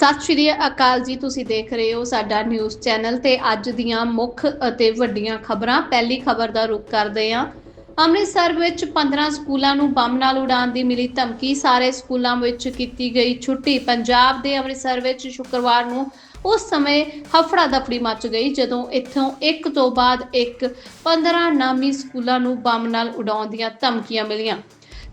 ਸਤਿ ਸ਼੍ਰੀ ਅਕਾਲ ਜੀ, ਤੁਸੀਂ ਦੇਖ ਰਹੇ ਹੋ ਸਾਡਾ ਨਿਊਜ਼ ਚੈਨਲ ਤੇ ਅੱਜ ਦੀਆਂ ਮੁੱਖ ਅਤੇ ਵੱਡੀਆਂ ਖਬਰਾਂ। ਪਹਿਲੀ ਖਬਰ ਦਾ ਰੁਖ ਕਰਦੇ ਹਾਂ। ਅੰਮ੍ਰਿਤਸਰ ਵਿੱਚ 15 ਸਕੂਲਾਂ ਨੂੰ ਬੰਬ ਨਾਲ ਉਡਾਉਣ ਦੀ ਮਿਲੀ ਧਮਕੀ। ਸਾਰੇ ਸਕੂਲਾਂ ਵਿੱਚ ਕੀਤੀ ਗਈ ਛੁੱਟੀ। ਪੰਜਾਬ ਦੇ ਅੰਮ੍ਰਿਤਸਰ ਵਿੱਚ ਸ਼ੁੱਕਰਵਾਰ ਨੂੰ ਉਸ ਸਮੇਂ ਹਫੜਾ ਦਫੜੀ ਮਚ ਗਈ, ਜਦੋਂ ਇੱਥੋਂ ਇੱਕ ਤੋਂ ਬਾਅਦ ਇੱਕ 15 ਨਾਮੀ ਸਕੂਲਾਂ ਨੂੰ ਬੰਬ ਨਾਲ ਉਡਾਉਣ ਦੀਆਂ ਧਮਕੀਆਂ ਮਿਲੀਆਂ।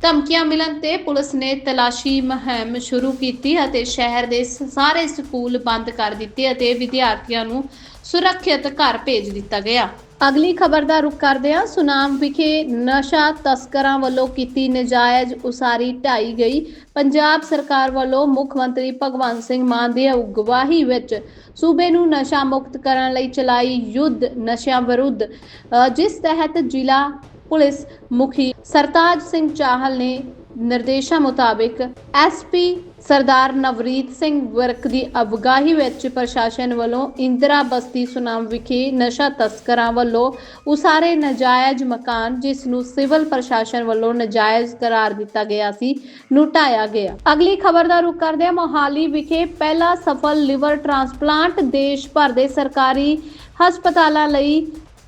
ਧਮਕੀਆਂ ਮਿਲਣ ਤੇ ਪੁਲਿਸ ਨੇ ਤਲਾਸ਼ੀ ਮੁਹਿੰਮ ਸ਼ੁਰੂ ਕੀਤੀ ਅਤੇ ਸ਼ਹਿਰ ਦੇ ਸਾਰੇ ਸਕੂਲ ਬੰਦ ਕਰ ਦਿੱਤੇ ਅਤੇ ਵਿਦਿਆਰਥੀਆਂ ਨੂੰ ਸੁਰੱਖਿਅਤ ਘਰ ਭੇਜ ਦਿੱਤਾ ਗਿਆ। ਅਗਲੀ ਖਬਰ ਦਾ ਰੁਖ ਕਰਦੇ ਹਾਂ। ਸੁਨਾਮ ਵਿਖੇ ਨਸ਼ਾ ਤਸਕਰਾਂ ਵੱਲੋਂ ਕੀਤੀ ਨਜਾਇਜ਼ ਉਸਾਰੀ ਢਾਈ ਗਈ। ਪੰਜਾਬ ਸਰਕਾਰ ਵੱਲੋਂ ਮੁੱਖ ਮੰਤਰੀ ਭਗਵੰਤ ਸਿੰਘ ਮਾਨ ਦੀ ਅਗਵਾਈ ਵਿੱਚ ਸੂਬੇ ਨੂੰ ਨਸ਼ਾ ਮੁਕਤ ਕਰਨ ਲਈ ਚਲਾਈ ਯੁੱਧ ਨਸ਼ਿਆਂ ਵਿਰੁੱਧ ਜਿਸ ਤਹਿਤ ਜ਼ਿਲ੍ਹਾ ਪੁਲਿਸ ਮੁਖੀ ਸਰਤਾਜ ਸਿੰਘ ਚਾਹਲ ਨੇ ਨਿਰਦੇਸ਼ਾਂ ਮੁਤਾਬਿਕ ਐਸਪੀ ਸਰਦਾਰ ਨਵਰੀਤ ਸਿੰਘ ਵਰਕ ਦੀ ਅਵਗਾਹੀ ਵਿੱਚ ਪ੍ਰਸ਼ਾਸਨ ਵੱਲੋਂ ਇੰਦਰਾ ਬਸਤੀ ਸੁਨਾਮ ਵਿਖੇ ਨਸ਼ਾ ਤਸਕਰਾਂ ਵੱਲੋਂ ਉਸਾਰੇ ਨਜਾਇਜ਼ ਮਕਾਨ, ਜਿਸ ਨੂੰ ਸਿਵਲ ਪ੍ਰਸ਼ਾਸਨ ਵੱਲੋਂ ਨਜਾਇਜ਼ ਕਰਾਰ ਦਿੱਤਾ ਗਿਆ ਸੀ ਨੂੰ ਢਾਇਆ ਗਿਆ। ਅਗਲੀ ਖਬਰ ਦਾ ਰੁਖ ਕਰਦੇ ਹਾਂ ਮੋਹਾਲੀ ਵਿਖੇ ਪਹਿਲਾ ਸਫਲ ਲਿਵਰ ਟ੍ਰਾਂਸਪਲਾਂਟ ਦੇਸ਼ ਭਰ ਦੇ ਸਰਕਾਰੀ ਹਸਪਤਾਲਾਂ ਲਈ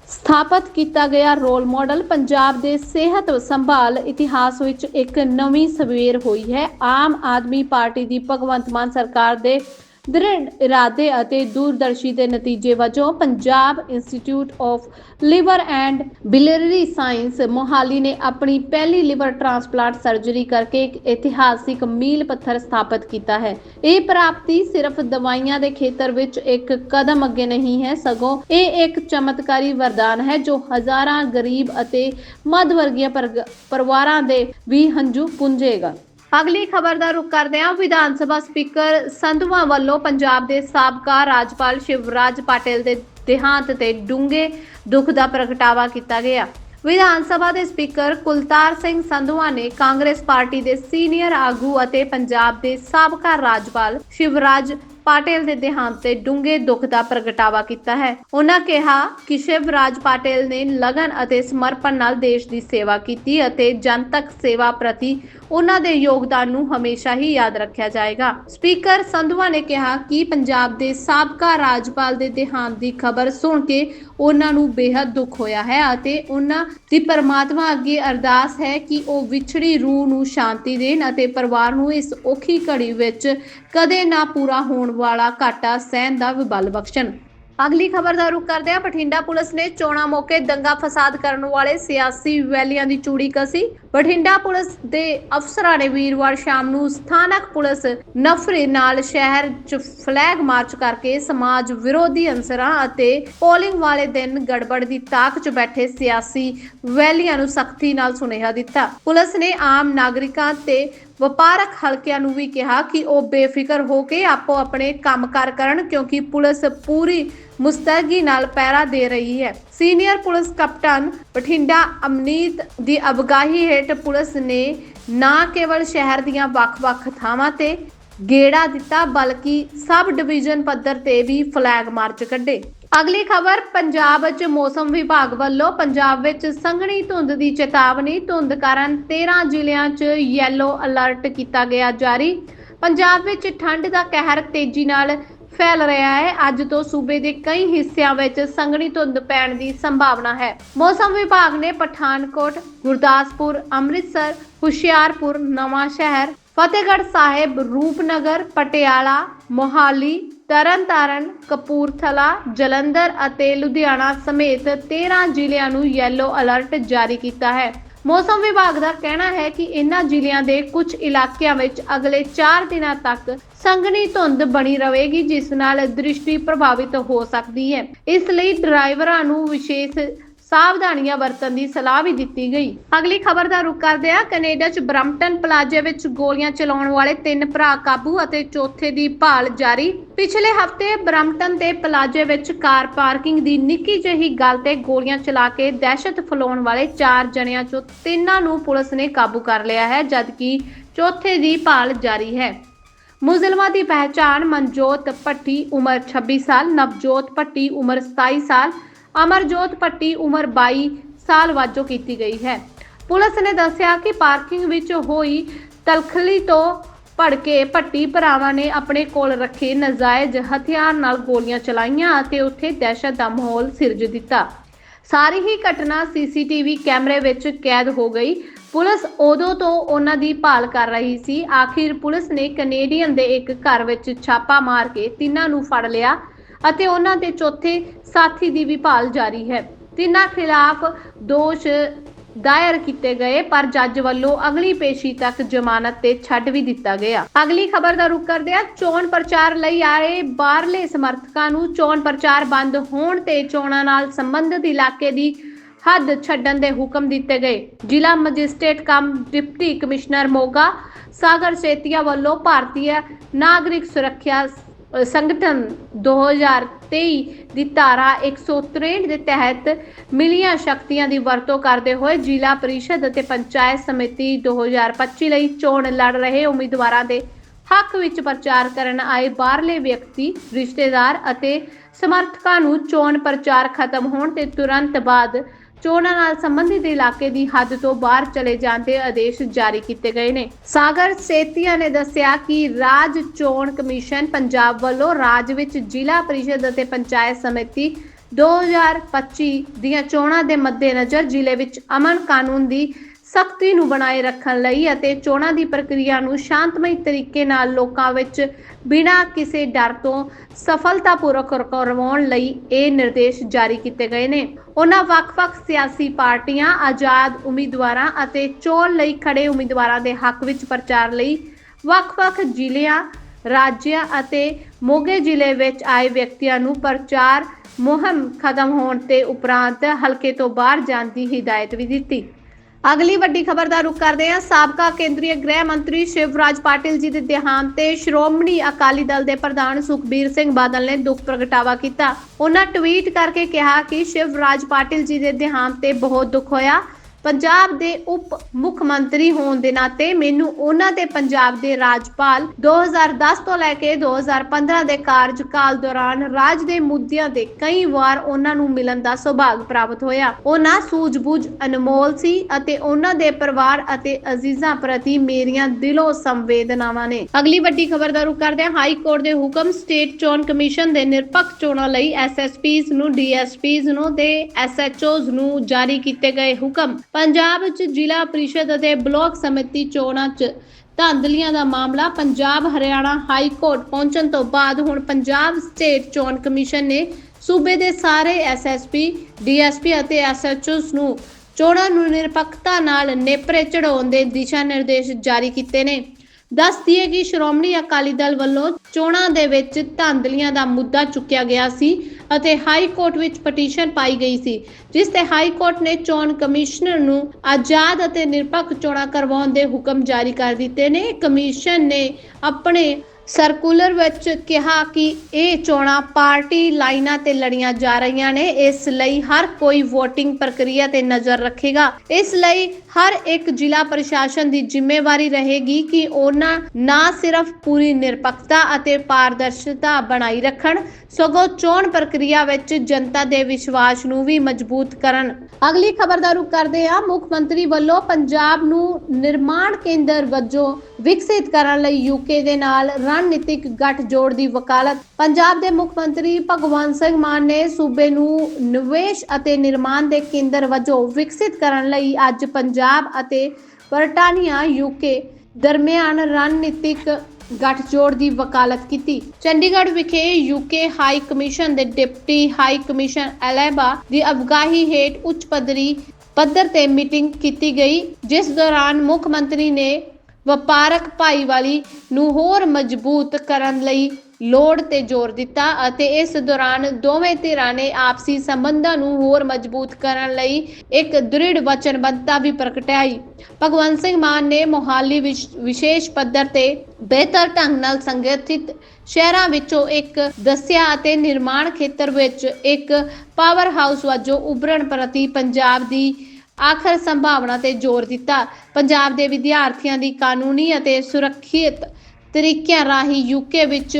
ਸਥਾਪਿਤ ਕੀਤਾ ਗਿਆ ਰੋਲ ਮਾਡਲ ਪੰਜਾਬ ਦੇ ਸਿਹਤ ਸੰਭਾਲ ਇਤਿਹਾਸ ਵਿੱਚ ਇੱਕ ਨਵੀਂ ਸਵੇਰ ਹੋਈ ਹੈ। ਆਮ ਆਦਮੀ ਪਾਰਟੀ ਦੀ ਭਗਵੰਤ ਮਾਨ ਸਰਕਾਰ ਦੇ ਦ੍ਰਿੜ ਇਰਾਦੇ ਅਤੇ ਦੂਰਦਰਸ਼ੀ ਦੇ ਨਤੀਜੇ ਵਜੋਂ Punjab institute of liver and biliary science Mohali ਨੇ ਆਪਣੀ ਪਹਿਲੀ ਲਿਵਰ ਟ੍ਰਾਂਸਪਲਾਂਟ ਸਰਜਰੀ ਕਰਕੇ ਇੱਕ ਇਤਿਹਾਸਿਕ ਮੀਲ ਪੱਥਰ ਸਥਾਪਿਤ ਕੀਤਾ ਹੈ। ਇਹ ਪ੍ਰਾਪਤੀ ਸਿਰਫ ਦਵਾਈਆਂ ਦੇ ਖੇਤਰ ਵਿੱਚ ਇੱਕ ਕਦਮ ਅੱਗੇ ਨਹੀਂ ਹੈ, ਸਗੋਂ ਇਹ ਇੱਕ ਚਮਤਕਾਰੀ ਵਰਦਾਨ ਹੈ ਜੋ ਹਜ਼ਾਰਾਂ ਗਰੀਬ ਅਤੇ ਮੱਧ ਵਰਗੀय ਪਰਿਵਾਰਾਂ ਦੇ ਵੀ ਹੰਝੂ ਪੁੰਜੇਗਾ। ਅਗਲੀ ਖਬਰ ਦਾ ਰੁਖ ਕਰਦੇ ਹਾਂ। ਵਿਧਾਨ ਸਭਾ ਸਪੀਕਰ ਸੰਧਵਾ ਵੱਲੋਂ ਪੰਜਾਬ ਦੇ ਸਾਬਕਾ ਰਾਜਪਾਲ ਸ਼ਿਵਰਾਜ ਪਾਟਿਲ ਦੇ ਦੇਹਾਂਤ ਤੇ ਡੂੰਘੇ ਦੁੱਖ ਦਾ ਪ੍ਰਗਟਾਵਾ ਕੀਤਾ ਗਿਆ। ਵਿਧਾਨ ਸਭਾ ਦੇ ਸਪੀਕਰ ਕੁਲਤਾਰ ਸਿੰਘ ਸੰਧਵਾ ਨੇ ਕਾਂਗਰਸ ਪਾਰਟੀ ਦੇ ਸੀਨੀਅਰ ਆਗੂ ਅਤੇ ਪੰਜਾਬ ਦੇ ਸਾਬਕਾ ਰਾਜਪਾਲ ਸ਼ਿਵਰਾਜ ਪਾਟਿਲ ਦੇ ਦੇਹਾਂਤ ਤੇ ਡੂੰਘੇ ਦੁੱਖ ਦਾ ਪ੍ਰਗਟਾਵਾ ਕੀਤਾ ਹੈ। ਉਹਨਾਂ ਕਿਹਾ ਕਿ ਸ਼ਿਵਰਾਜ ਪਾਟਿਲ ਨੇ ਲਗਨ ਅਤੇ ਸਮਰਪਣ ਨਾਲ ਦੇਸ਼ ਦੀ ਸੇਵਾ ਕੀਤੀ ਅਤੇ ਜਨਤਕ ਸੇਵਾ ਪ੍ਰਤੀ ਉਹਨਾਂ ਦੇ ਯੋਗਦਾਨ ਨੂੰ ਹਮੇਸ਼ਾ ਹੀ ਯਾਦ ਰੱਖਿਆ ਜਾਏਗਾ। ਸਪੀਕਰ ਸੰਧਵਾ ਨੇ ਕਿਹਾ ਕਿ ਪੰਜਾਬ ਦੇ ਸਾਬਕਾ ਰਾਜਪਾਲ ਦੇ ਦੇਹਾਂਤ ਦੀ ਖਬਰ ਸੁਣ ਕੇ ਉਹਨਾਂ ਨੂੰ ਬੇहद ਦੁੱਖ ਹੋਇਆ ਹੈ ਅਤੇ ਉਹਨਾਂ ਦੀ ਪਰਮਾਤਮਾ ਅੱਗੇ ਅਰਦਾਸ ਹੈ ਕਿ ਉਹ ਵਿਛੜੀ ਰੂਹ ਨੂੰ ਸ਼ਾਂਤੀ ਦੇਣ ਅਤੇ ਪਰਿਵਾਰ ਨੂੰ ਇਸ ਔਖੀ ਘੜੀ ਵਿੱਚ ਕਦੇ ਨਾ ਪੂਰਾ ਹੋਣ ਵਾਲਾ ਘਾਟਾ ਸਹਿਣ ਦਾ ਵਿਬਲ ਬਖਸ਼ਣ। ਅਗਲੀ ਖਬਰ ਦਾ ਰੁਖ ਕਰਦੇ ਹਾਂ। ਬਠਿੰਡਾ ਪੁਲਿਸ ਨੇ ਚੋਣਾਂ ਮੌਕੇ ਦੰਗਾ ਫਸਾਦ ਕਰਨ ਵਾਲੇ ਸਿਆਸੀ ਵੈਲੀਆਂ ਦੀ ਚੂੜੀ ਕਸੀ। ਬਠਿੰਡਾ ਪੁਲਿਸ ਦੇ ਅਫਸਰਾਂ ਨੇ ਵੀਰਵਾਰ ਸ਼ਾਮ ਨੂੰ ਸਥਾਨਕ ਪੁਲਿਸ ਨਫਰੇ ਨਾਲ ਸ਼ਹਿਰ 'ਚ ਫਲੈਗ ਮਾਰਚ ਕਰਕੇ ਸਮਾਜ ਵਿਰੋਧੀ ਅੰਸਰਾਂ ਅਤੇ ਪੋਲਿੰਗ ਵਾਲੇ ਦਿਨ ਗੜਬੜ ਦੀ ਤਾਕ 'ਚ ਬੈਠੇ ਸਿਆਸੀ ਵੈਲੀਆਂ ਨੂੰ ਸਖਤੀ ਨਾਲ ਸੁਨੇਹਾ ਦਿੱਤਾ। ਪੁਲਿਸ ਨੇ ਆਮ ਨਾਗਰਿਕਾਂ ਤੇ ਵਪਾਰਕ ਹਲਕਿਆਂ ਨੂੰ ਵੀ ਕਿਹਾ ਕਿ ਉਹ ਬੇਫਿਕਰ ਹੋ ਕੇ ਆਪੋ ਆਪਣੇ ਕੰਮਕਾਰ ਕਰਨ ਕਿਉਂਕਿ ਪੁਲਿਸ ਪੂਰੀ ਮੁਸਤੈਗੀ ਨਾਲ ਪਹਿਰਾ ਦੇ ਰਹੀ ਹੈ। ਸੀਨੀਅਰ ਪੁਲਿਸ ਕਪਤਾਨ ਬਠਿੰਡਾ ਅਮਨੀਤ ਦੀ ਅਵਗਾਹੀ ਹੇਠ ਪੁਲਿਸ ਨੇ ਨਾ ਕੇਵਲ ਸ਼ਹਿਰ ਦੀਆਂ ਵੱਖ-ਵੱਖ ਥਾਵਾਂ ਤੇ ਗੇੜਾ ਦਿੱਤਾ, ਬਲਕਿ ਸਬ ਡਿਵੀਜ਼ਨ ਪੱਧਰ ਤੇ ਵੀ ਫਲੈਗ ਮਾਰਚ ਕੱਢੇ। ਅਗਲੀ ਖਬਰ, ਪੰਜਾਬ ਵਿੱਚ ਮੌਸਮ ਵਿਭਾਗ ਵੱਲੋਂ ਪੰਜਾਬ ਵਿੱਚ ਸੰਘਣੀ ਧੁੰਦ ਦੀ ਚੇਤਾਵਨੀ, ਧੁੰਦ ਕਾਰਨ 13 ਜ਼ਿਲ੍ਹਿਆਂ 'ਚ ਯੈਲੋ ਅਲਰਟ ਕੀਤਾ ਗਿਆ ਜਾਰੀ। ਪੰਜਾਬ ਵਿੱਚ ਠੰਡ ਦਾ ਕਹਿਰ ਤੇਜ਼ੀ ਨਾਲ ਫੈਲ ਰਿਹਾ ਹੈ। ਅੱਜ ਤੋਂ ਸੂਬੇ ਦੇ ਕਈ ਹਿੱਸਿਆਂ ਵਿੱਚ ਸੰਘਣੀ ਧੁੰਦ ਪੈਣ ਦੀ ਸੰਭਾਵਨਾ ਹੈ। ਮੌਸਮ ਵਿਭਾਗ ਨੇ ਪਠਾਨਕੋਟ, ਗੁਰਦਾਸਪੁਰ, ਅੰਮ੍ਰਿਤਸਰ, ਹੁਸ਼ਿਆਰਪੁਰ, ਨਵਾਂ ਸ਼ਹਿਰ, ਫਤਿਹਗੜ੍ਹ ਸਾਹਿਬ, ਰੂਪਨਗਰ, ਪਟਿਆਲਾ, ਮੋਹਾਲੀ, ਤਰਨਤਾਰਨ, ਕਪੂਰਥਲਾ, ਜਲੰਧਰ ਅਤੇ ਲੁਧਿਆਣਾ ਸਮੇਤ 13 ਜ਼ਿਲ੍ਹਿਆਂ ਨੂੰ ਯੈਲੋ ਅਲਰਟ ਜਾਰੀ ਕੀਤਾ ਹੈ। ਮੌਸਮ ਵਿਭਾਗ ਦਾ ਕਹਿਣਾ ਹੈ ਕਿ ਇਨ੍ਹਾਂ ਜ਼ਿਲ੍ਹਿਆਂ ਦੇ ਕੁਝ ਇਲਾਕਿਆਂ ਵਿੱਚ ਅਗਲੇ 4 ਦਿਨਾਂ ਤੱਕ ਸੰਘਣੀ ਧੁੰਦ ਬਣੀ ਰਹੇਗੀ, ਜਿਸ ਨਾਲ ਦ੍ਰਿਸ਼ਟੀ ਪ੍ਰਭਾਵਿਤ ਹੋ ਸਕਦੀ ਹੈ। ਇਸ ਲਈ ਡਰਾਈਵਰਾਂ ਨੂੰ ਵਿਸ਼ੇਸ਼ ਸਾਵਧਾਨੀਆਂ ਵਰਤਣ ਦੀ ਸਲਾਹ ਵੀ ਦਿੱਤੀ ਗਈ। ਅਗਲੀ ਖਬਰ ਦਾ ਰੁਖ ਕਰਦੇ ਆ ਕੈਨੇਡਾ 'ਚ ਬ੍ਰਮਟਨ ਪਲਾਜ਼ੇ ਵਿੱਚ ਗੋਲੀਆਂ ਚਲਾਉਣ ਵਾਲੇ ਤਿੰਨ ਭਰਾ ਕਾਬੂ ਅਤੇ ਚੌਥੇ ਦੀ ਭਾਲ ਜਾਰੀ। ਪਿਛਲੇ ਹਫ਼ਤੇ ਬ੍ਰਮਟਨ ਦੇ ਪਲਾਜ਼ੇ ਵਿੱਚ ਕਾਰ ਪਾਰਕਿੰਗ ਦੀ ਨਿੱਕੀ ਜਿਹੀ ਗੱਲ ਤੇ ਗੋਲੀਆਂ ਚਲਾ ਕੇ ਦਹਿਸ਼ਤ ਫੈਲਾਉਣ ਵਾਲੇ ਚਾਰ ਜਣਿਆਂ 'ਚੋਂ ਤਿੰਨਾਂ ਨੂੰ ਪੁਲਿਸ ਨੇ ਕਾਬੂ ਕਰ ਲਿਆ ਹੈ, ਜਦਕਿ ਚੌਥੇ ਦੀ ਭਾਲ ਜਾਰੀ ਹੈ। ਮੁਜ਼ਲਮਾਂ ਦੀ ਪਹਿਚਾਣ ਮਨਜੋਤ ਭੱਟੀ, ਉਮਰ 26 ਸਾਲ, ਨਵਜੋਤ ਭੱਟੀ, ਉਮਰ 27 ਸਾਲ ਅਮਰਜੋਤ ਭੱਟੀ ਉਮਰ 22 ਸਾਲ ਵਾਜੋ ਕੀਤੀ ਗਈ ਹੈ। ਪੁਲਿਸ ਨੇ ਦੱਸਿਆ ਕਿ ਪਾਰਕਿੰਗ ਵਿੱਚ ਹੋਈ ਤਲਖਲੀ ਤੋਂ ਭੜਕੇ ਭੱਟੀ ਭਰਾਵਾਂ ਨੇ ਆਪਣੇ ਕੋਲ ਰੱਖੇ ਨਜਾਇਜ਼ ਹਥਿਆਰ ਨਾਲ ਗੋਲੀਆਂ ਚਲਾਈਆਂ ਅਤੇ ਉੱਥੇ ਦਹਿਸ਼ਤ ਦਾ ਮਾਹੌਲ ਸਿਰਜ ਦਿੱਤਾ। ਸਾਰੀ ਹੀ ਘਟਨਾ ਸੀਸੀਟੀਵੀ ਕੈਮਰੇ ਵਿੱਚ ਕੈਦ ਹੋ ਗਈ। ਪੁਲਿਸ ਉਦੋਂ ਤੋਂ ਉਹਨਾਂ ਦੀ ਭਾਲ ਕਰ ਰਹੀ ਸੀ। ਆਖਿਰ ਪੁਲਿਸ ਨੇ ਕੈਨੇਡੀਅਨ ਦੇ ਇੱਕ ਘਰ ਵਿੱਚ ਛਾਪਾ ਮਾਰ ਕੇ ਤਿੰਨਾਂ ਨੂੰ ਫੜ ਲਿਆ। ਅਤੇ ਉਹਨਾਂ ਦੇ ਚੌਥੇ ਸਾਥੀ ਦੀ ਵੀ ਭਾਲ ਜਾਰੀ ਹੈ। ਤਿੰਨਾਂ ਖਿਲਾਫ ਦੋਸ਼ ਦਾਇਰ ਕੀਤੇ ਗਏ, ਪਰ ਜੱਜ ਵੱਲੋਂ ਅਗਲੀ ਪੇਸ਼ੀ ਤੱਕ ਜ਼ਮਾਨਤ ਤੇ ਛੱਡ ਵੀ ਦਿੱਤਾ ਗਿਆ। ਅਗਲੀ ਖਬਰ ਦਾ ਰੁਖ ਕਰਦੇ ਹਾਂ। ਚੋਣ ਪ੍ਰਚਾਰ ਲਈ ਆਏ ਬਾਹਰਲੇ ਸਮਰਥਕਾਂ ਨੂੰ ਚੋਣ ਪ੍ਰਚਾਰ ਬੰਦ ਹੋਣ ਤੇ ਚੋਣਾਂ ਨਾਲ ਸੰਬੰਧਿਤ ਇਲਾਕੇ ਦੀ ਹੱਦ ਛੱਡਣ ਦੇ ਹੁਕਮ ਦਿੱਤੇ ਗਏ। ਜ਼ਿਲ੍ਹਾ magistrate cum deputy commissioner Moga Sagar Setia ਵੱਲੋਂ ਭਾਰਤੀ ਨਾਗਰਿਕ ਸੁਰੱਖਿਆ ਸੰਗਠਨ 2023 ਦੀ ਧਾਰਾ 163 ਦੇ ਤਹਿਤ ਮਿਲੀਆਂ ਸ਼ਕਤੀਆਂ ਦੀ ਵਰਤੋਂ ਕਰਦੇ ਹੋਏ ਜ਼ਿਲ੍ਹਾ ਪਰਿਸ਼ਦ ਅਤੇ ਪੰਚਾਇਤ ਸਮਿਤੀ 2025 ਲਈ ਚੋਣ ਲੜ ਰਹੇ ਉਮੀਦਵਾਰਾਂ ਦੇ ਹੱਕ ਵਿੱਚ ਪ੍ਰਚਾਰ ਕਰਨ ਆਏ ਬਾਹਰਲੇ ਵਿਅਕਤੀ, ਰਿਸ਼ਤੇਦਾਰ ਅਤੇ ਸਮਰਥਕਾਂ ਨੂੰ ਚੋਣ ਪ੍ਰਚਾਰ ਖਤਮ ਹੋਣ ਤੇ ਤੁਰੰਤ ਬਾਅਦ ਚੋਣਾਂ ਨਾਲ ਸੰਬੰਧਿਤ ਇਲਾਕੇ ਦੀ ਹੱਦ ਤੋਂ ਬਾਹਰ ਚਲੇ ਜਾਣ ਦੇ ਆਦੇਸ਼ ਜਾਰੀ ਕੀਤੇ ਗਏ ਨੇ। ਸਾਗਰ ਸੇਤੀਆ ਨੇ ਦੱਸਿਆ ਕਿ ਰਾਜ ਚੋਣ ਕਮਿਸ਼ਨ ਪੰਜਾਬ ਵੱਲੋਂ ਰਾਜ ਵਿੱਚ ਜ਼ਿਲ੍ਹਾ ਪਰਿਸ਼ਦ ਅਤੇ ਪੰਚਾਇਤ ਸਮਿਤੀ 2025 ਦੀਆਂ ਚੋਣਾਂ ਦੇ ਮੱਦੇਨਜ਼ਰ ਜ਼ਿਲ੍ਹੇ ਵਿੱਚ ਅਮਨ ਕਾਨੂੰਨ ਦੀ ਸਖਤੀ ਨੂੰ ਬਣਾਏ ਰੱਖਣ ਲਈ ਅਤੇ ਚੋਣਾਂ ਦੀ ਪ੍ਰਕਿਰਿਆ ਨੂੰ ਸ਼ਾਂਤਮਈ ਤਰੀਕੇ ਨਾਲ ਲੋਕਾਂ ਵਿੱਚ ਬਿਨਾਂ ਕਿਸੇ ਡਰ ਤੋਂ ਸਫਲਤਾਪੂਰਵਕ ਕਰਵਾਉਣ ਲਈ ਇਹ ਨਿਰਦੇਸ਼ ਜਾਰੀ ਕੀਤੇ ਗਏ ਨੇ। ਉਹਨਾਂ ਵੱਖ-ਵੱਖ ਸਿਆਸੀ ਪਾਰਟੀਆਂ, ਆਜ਼ਾਦ ਉਮੀਦਵਾਰਾਂ ਅਤੇ ਚੋਣ ਲਈ ਖੜੇ ਉਮੀਦਵਾਰਾਂ ਦੇ ਹੱਕ ਵਿੱਚ ਪ੍ਰਚਾਰ ਲਈ ਵੱਖ-ਵੱਖ ਜ਼ਿਲ੍ਹਿਆਂ, ਰਾਜਿਆਂ ਅਤੇ ਮੋਗੇ ਜ਼ਿਲ੍ਹੇ ਵਿੱਚ ਆਏ ਵਿਅਕਤੀਆਂ ਨੂੰ ਪ੍ਰਚਾਰ ਮੁਹਿੰਮ ਖਤਮ ਹੋਣ ਤੇ ਉਪਰੰਤ ਹਲਕੇ ਤੋਂ ਬਾਹਰ ਜਾਣ ਦੀ ਹਦਾਇਤ ਵੀ ਦਿੱਤੀ। ਅਗਲੀ ਵੱਡੀ ਖਬਰ ਦਾ ਰੁਖ ਕਰਦੇ ਹਾਂ। ਸਾਬਕਾ ਕੇਂਦਰੀ ਗ੍ਰਹਿ ਮੰਤਰੀ ਸ਼ਿਵਰਾਜ ਪਾਟਿਲ ਜੀ ਦੇ ਦੇਹਾਂਤ ਤੇ ਸ਼੍ਰੋਮਣੀ ਅਕਾਲੀ ਦਲ ਦੇ ਪ੍ਰਧਾਨ ਸੁਖਬੀਰ ਸਿੰਘ ਬਾਦਲ ਨੇ ਦੁੱਖ ਪ੍ਰਗਟਾਵਾ ਕੀਤਾ। ਉਹਨਾਂ ਟਵੀਟ ਕਰਕੇ ਕਿਹਾ ਕਿ ਸ਼ਿਵਰਾਜ ਪਾਟਿਲ ਜੀ ਦੇ ਦੇਹਾਂਤ ਤੇ ਬਹੁਤ ਦੁੱਖ ਹੋਇਆ। ਪੰਜਾਬ ਦੇ ਉਪ ਮੁੱਖ ਮੰਤਰੀ ਹੋਣ ਦੇ ਨਾਤੇ ਮੈਨੂੰ ਉਹਨਾਂ ਦੇ ਪੰਜਾਬ ਦੇ ਰਾਜਪਾਲ 2010 ਤੋਂ ਲੈ ਕੇ 2015 ਦੇ ਕਾਰਜਕਾਲ ਦੌਰਾਨ ਰਾਜ ਦੇ ਮੁੱਦਿਆਂ ਦੇ ਕਈ ਵਾਰ ਉਹਨਾਂ ਨੂੰ ਮਿਲਣ ਦਾ ਸੁਭਾਗ ਪ੍ਰਾਪਤ ਹੋਇਆ। ਉਹਨਾਂ ਸੂਝ-ਬੂਝ, ਅਨਮੋਲ ਸੀ ਅਤੇ ਉਹਨਾਂ ਦੇ ਪਰਿਵਾਰ ਅਤੇ ਅਜ਼ੀਜ਼ਾਂ ਪ੍ਰਤੀ ਮੇਰੀਆਂ ਦਿਲੋਂ ਸੰਵੇਦਨਾਵਾਂ ਨੇ। ਅਗਲੀ ਵੱਡੀ ਖਬਰ ਦਾ ਰੁਖ ਕਰਦੇ ਹਾਂ। ਹਾਈ ਕੋਰਟ ਦੇ ਹੁਕਮ ਸਟੇਟ ਚੋਣ ਕਮਿਸ਼ਨ ਦੇ ਨਿਰਪੱਖ ਚੋਣਾਂ ਲਈ ਐਸਐਸਪੀਜ਼ ਨੂੰ ਡੀਐਸਪੀਜ਼ ਨੂੰ ਤੇ ਐਸਐਚਓਜ਼ ਨੂੰ ਜਾਰੀ ਕੀਤੇ ਗਏ ਹੁਕਮ। ਪੰਜਾਬ ਵਿੱਚ ਜ਼ਿਲ੍ਹਾ ਪ੍ਰੀਸ਼ਦ ਅਤੇ ਬਲਾਕ ਸਮਿਤੀ ਚੋਣਾਂ 'ਚ ਧਾਂਦਲੀਆਂ ਦਾ ਮਾਮਲਾ ਪੰਜਾਬ, ਹਰਿਆਣਾ ਹਾਈ ਕੋਰਟ ਪਹੁੰਚਣ ਤੋਂ ਬਾਅਦ ਹੁਣ ਪੰਜਾਬ ਸਟੇਟ ਚੋਣ ਕਮਿਸ਼ਨ ਨੇ ਸੂਬੇ ਦੇ ਸਾਰੇ ਐਸਐਸਪੀ ਡੀਐਸਪੀ ਅਤੇ ਐਸਐਚਓਸ ਨੂੰ ਚੋਣਾਂ ਨੂੰ ਨਿਰਪੱਖਤਾ ਨਾਲ ਨੇਪਰੇ ਚੜਾਉਣ ਦੇ ਦਿਸ਼ਾ ਨਿਰਦੇਸ਼ ਜਾਰੀ ਕੀਤੇ ਨੇ। ਦੱਸ ਦਈਏ ਕਿ ਸ਼੍ਰੋਮਣੀ ਅਕਾਲੀ ਦਲ ਵੱਲੋਂ ਚੋਣਾਂ ਦੇ ਵਿੱਚ ਧਾਂਦਲੀਆਂ ਦਾ ਮੁੱਦਾ ਚੁੱਕਿਆ ਗਿਆ ਸੀ ਅਤੇ ਹਾਈ ਕੋਰਟ ਵਿੱਚ ਪਟੀਸ਼ਨ ਪਾਈ ਗਈ ਸੀ, ਜਿਸ ਤੇ ਹਾਈ ਕੋਰਟ ਨੇ ਚੋਣ ਕਮਿਸ਼ਨਰ ਨੂੰ ਆਜ਼ਾਦ ਅਤੇ ਨਿਰਪੱਖ ਚੋਣਾਂ ਕਰਵਾਉਣ ਦੇ ਹੁਕਮ ਜਾਰੀ ਕਰ ਦਿੱਤੇ ਨੇ। ਕਮਿਸ਼ਨ ਨੇ ਆਪਣੇ ਸਰਕੂਲਰ ਵਿੱਚ ਕਿਹਾ ਕਿ ਇਹ ਚੋਣਾਂ ਪਾਰਟੀ ਲਾਈਨਾਂ ਤੇ ਲੜੀਆਂ ਜਾ ਰਹੀਆਂ ਨੇ। ਇਸ ਲਈ ਹਰ ਕੋਈ VOTING ਪ੍ਰਕਿਰਿਆ ਤੇ ਨਜ਼ਰ ਰੱਖੇਗਾ। ਇਸ ਲਈ ਹਰ ਇੱਕ ਜ਼ਿਲ੍ਹਾ ਪ੍ਰਸ਼ਾਸਨ ਦੀ ਜ਼ਿੰਮੇਵਾਰੀ ਰਹੇਗੀ ਕਿ ਉਹਨਾਂ ਨਾ ਸਿਰਫ ਪੂਰੀ ਨਿਰਪੱਖਤਾ ਅਤੇ ਪਾਰਦਰਸ਼ਤਾ ਬਣਾਈ ਰੱਖਣ, ਸਗੋਂ ਚੋਣ ਪ੍ਰਕਿਰਿਆ ਵਿੱਚ ਜਨਤਾ ਦੇ ਵਿਸ਼ਵਾਸ ਨੂੰ ਵੀ ਮਜ਼ਬੂਤ ਕਰਨ। ਅਗਲੀ ਖਬਰ ਦਾ ਰੁਖ ਕਰਦੇ ਹਾਂ। ਮੁੱਖ ਮੰਤਰੀ ਵੱਲੋਂ ਪੰਜਾਬ ਨੂੰ ਨਿਰਮਾਣ ਕੇਂਦਰ ਵਜੋਂ ਵਿਕਸਿਤ ਕਰਨ ਲਈ ਯੂਕੇ ਦੇ ਨਾਲ ਰਣਨੀਤਿਕ ਗੱਠਜੋੜ ਦੀ ਵਕਾਲਤ। ਪੰਜਾਬ ਦੇ ਮੁੱਖ ਮੰਤਰੀ ਭਗਵੰਤ ਸਿੰਘ ਮਾਨ ਨੇ ਸੂਬੇ ਨੂੰ ਨਿਵੇਸ਼ ਅਤੇ ਨਿਰਮਾਣ ਦੇ ਕੇਂਦਰ ਵਜੋਂ ਵਿਕਸਿਤ ਕਰਨ ਲਈ ਅੱਜ ਪੰਜਾਬ ਅਤੇ ਬਰਤਾਨੀਆ ਯੂਕੇ ਦਰਮਿਆਨ ਰਣਨੀਤਿਕ ਗੱਠਜੋੜ ਦੀ ਵਕਾਲਤ ਕੀਤੀ। ਚੰਡੀਗੜ੍ਹ ਵਿਖੇ ਯੂਕੇ ਹਾਈ ਕਮਿਸ਼ਨ ਦੇ ਡਿਪਟੀ ਹਾਈ ਕਮਿਸ਼ਨ ਐਲੈਬਾ ਦੀ ਅਗਵਾਈ ਹੇਠ ਉੱਚ ਪੱਧਰੀ ਪੱਧਰ ਤੇ ਮੀਟਿੰਗ ਕੀਤੀ ਗਈ, ਜਿਸ ਦੌਰਾਨ ਮੁੱਖ ਮੰਤਰੀ ਨੇ ਵਪਾਰਕ ਭਾਈਵਾਲੀ ਨੂੰ ਹੋਰ ਮਜ਼ਬੂਤ ਕਰਨ ਲਈ ਲੋੜ ਤੇ ਜ਼ੋਰ ਦਿੱਤਾ ਅਤੇ ਇਸ ਦੌਰਾਨ ਦੋਵੇਂ ਧਿਰਾਂ ਨੇ ਆਪਸੀ ਸੰਬੰਧਾਂ ਨੂੰ ਹੋਰ ਮਜ਼ਬੂਤ ਕਰਨ ਲਈ ਇੱਕ ਦ੍ਰਿੜ ਵਚਨਬੱਧਤਾ ਵੀ ਪ੍ਰਗਟਾਈ। ਭਗਵੰਤ ਸਿੰਘ ਮਾਨ ਨੇ ਮੋਹਾਲੀ ਵਿੱਚ ਵਿਸ਼ੇਸ਼ ਪੱਧਰ ਤੇ ਬਿਹਤਰ ਢੰਗ ਨਾਲ ਸੰਗਠਿਤ ਸ਼ਹਿਰਾਂ ਵਿੱਚੋਂ ਇੱਕ ਦੱਸਿਆ ਅਤੇ ਨਿਰਮਾਣ ਖੇਤਰ ਵਿੱਚ ਇੱਕ ਪਾਵਰ ਹਾਊਸ ਵਜੋਂ ਉਭਰਨ ਪ੍ਰਤੀ ਪੰਜਾਬ ਦੀ ਆਖਰ ਸੰਭਾਵਨਾ ਤੇ ਜ਼ੋਰ ਦਿੱਤਾ। ਪੰਜਾਬ ਦੇ ਵਿਦਿਆਰਥੀਆਂ ਦੀ ਕਾਨੂੰਨੀ ਅਤੇ ਸੁਰੱਖਿਅਤ ਤਰੀਕਿਆਂ ਰਾਹੀਂ ਯੂਕੇ ਵਿੱਚ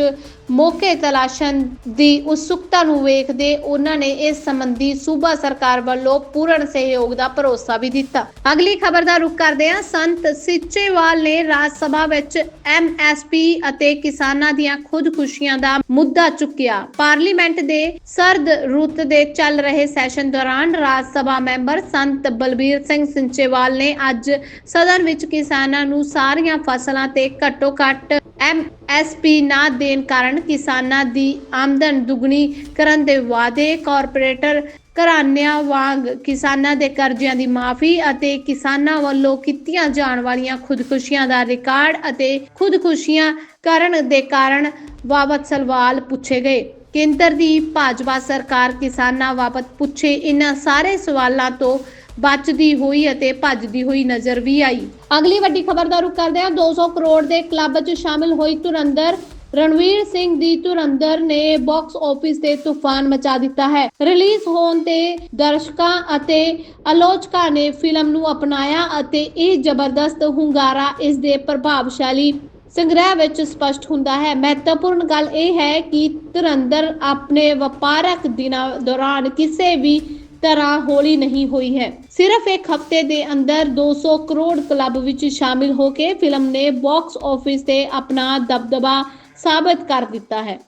ਮੌਕੇ ਤਲਾਸ਼ਣ ਦੀ ਉਤਸੁਕਤਾ ਨੂੰ ਵੇਖਦੇ ਉਹਨਾਂ ਨੇ ਇਸ ਸੰਬੰਧੀ ਸੂਬਾ ਸਰਕਾਰ ਵੱਲੋਂ ਪੂਰਨ ਸਹਿਯੋਗ ਦਾ ਭਰੋਸਾ ਵੀ ਦਿੱਤਾ। ਅਗਲੀ ਖਬਰ ਦਾ ਰੁਖ ਕਰਦੇ ਹਾਂ। ਸੰਤ ਸਿੱਚੇਵਾਲ ਨੇ ਰਾਜ ਸਭਾ ਵਿੱਚ ਐਮਐਸਪੀ ਅਤੇ ਕਿਸਾਨਾਂ ਦੀਆਂ ਖੁਦਕੁਸ਼ੀਆਂ ਦਾ ਮੁੱਦਾ ਚੁੱਕਿਆ। ਪਾਰਲੀਮੈਂਟ ਦੇ ਸਰਦ ਰੁੱਤ ਦੇ ਚੱਲ ਰਹੇ ਸੈਸ਼ਨ ਦੌਰਾਨ ਰਾਜ ਸਭਾ ਮੈਂਬਰ ਸੰਤ ਬਲਬੀਰ ਸਿੰਘ ਸਿੰਚੇਵਾਲ ਨੇ ਅੱਜ ਸਦਨ ਵਿੱਚ ਕਿਸਾਨਾਂ ਨੂੰ ਸਾਰੀਆਂ ਫਸਲਾਂ ਤੇ ਘੱਟੋ ਘੱਟ ਐਮਐਸਪੀ ਨਾ ਦੇਣ ਕਾਰਨ ਕਿਸਾਨਾਂ ਦੀ ਆਮਦਨ ਦੁੱਗਣੀ ਕਰਨ ਦੇ ਵਾਅਦੇ, ਕਾਰਪੋਰੇਟਰ ਘਰਾਣਿਆਂ ਵਾਂਗ ਕਿਸਾਨਾਂ ਦੇ ਕਰਜ਼ਿਆਂ ਦੀ ਮਾਫੀ ਅਤੇ ਕਿਸਾਨਾਂ ਵੱਲੋਂ ਕੀਤੀਆਂ ਜਾਣ ਵਾਲੀਆਂ ਖੁਦਕੁਸ਼ੀਆਂ ਦਾ ਰਿਕਾਰਡ ਅਤੇ ਖੁਦਕੁਸ਼ੀਆਂ ਕਰਨ ਦੇ ਕਾਰਨ ਬਾਬਤ ਸਵਾਲ ਪੁੱਛੇ ਗਏ। ਕੇਂਦਰ ਦੀ ਭਾਜਪਾ ਸਰਕਾਰ ਕਿਸਾਨਾਂ ਬਾਬਤ ਪੁੱਛੇ ਇਹਨਾਂ ਸਾਰੇ ਸਵਾਲਾਂ ਤੋਂ ਬਚਦੀ ਹੋਈ ਅਤੇ ਭੱਜਦੀ ਹੋਈ ਨਜ਼ਰ ਵੀ ਆਈ। ਅਗਲੀ ਵੱਡੀ ਖਬਰ ਦਾ ਰੁਖ ਕਰਦੇ ਹਾਂ। 200 ਕਰੋੜ ਦੇ ਕਲੱਬ 'ਚ ਸ਼ਾਮਿਲ ਹੋਈ ਧੁਰੰਦਰ ਰਣਵੀਰ ਸਿੰਘ ਦੀ ਧੁਰੰਦਰ ਨੇ ਬਾਕਸ ਆਫਿਸ ਤੇ ਤੂਫਾਨ ਮਚਾ ਦਿੱਤਾ ਹੈ। ਰਿਲੀਜ਼ ਹੋਣ ਤੇ ਦਰਸ਼ਕਾਂ ਅਤੇ ਆਲੋਚਕਾਂ ਨੇ ਫਿਲਮ ਨੂੰ ਅਪਣਾਇਆ ਅਤੇ ਇਹ ਜ਼ਬਰਦਸਤ ਹੁੰਗਾਰਾ ਇਸ ਦੇ ਪ੍ਰਭਾਵਸ਼ਾਲੀ ਸੰਗ੍ਰਹਿ ਵਿੱਚ ਸਪਸ਼ਟ ਹੁੰਦਾ ਹੈ। ਮਹੱਤਵਪੂਰਨ ਗੱਲ ਇਹ ਹੈ ਕਿ ਧੁਰੰਦਰ ਆਪਣੇ ਵਪਾਰਕ ਦਿਨਾਂ ਦੌਰਾਨ ਕਿਸੇ ਵੀ ਤਰ੍ਹਾਂ ਹੌਲੀ ਨਹੀਂ ਹੋਈ ਹੈ। ਸਿਰਫ ਇੱਕ ਹਫ਼ਤੇ ਦੇ ਅੰਦਰ 200 ਕਰੋੜ ਕਲੱਬ ਵਿੱਚ ਸ਼ਾਮਿਲ ਹੋ ਕੇ ਫਿਲਮ ਨੇ ਬਾਕਸ ਆਫਿਸ ਤੇ ਆਪਣਾ ਦਬਦਬਾ ਸਾਬਤ ਕਰ ਦਿੱਤਾ ਹੈ।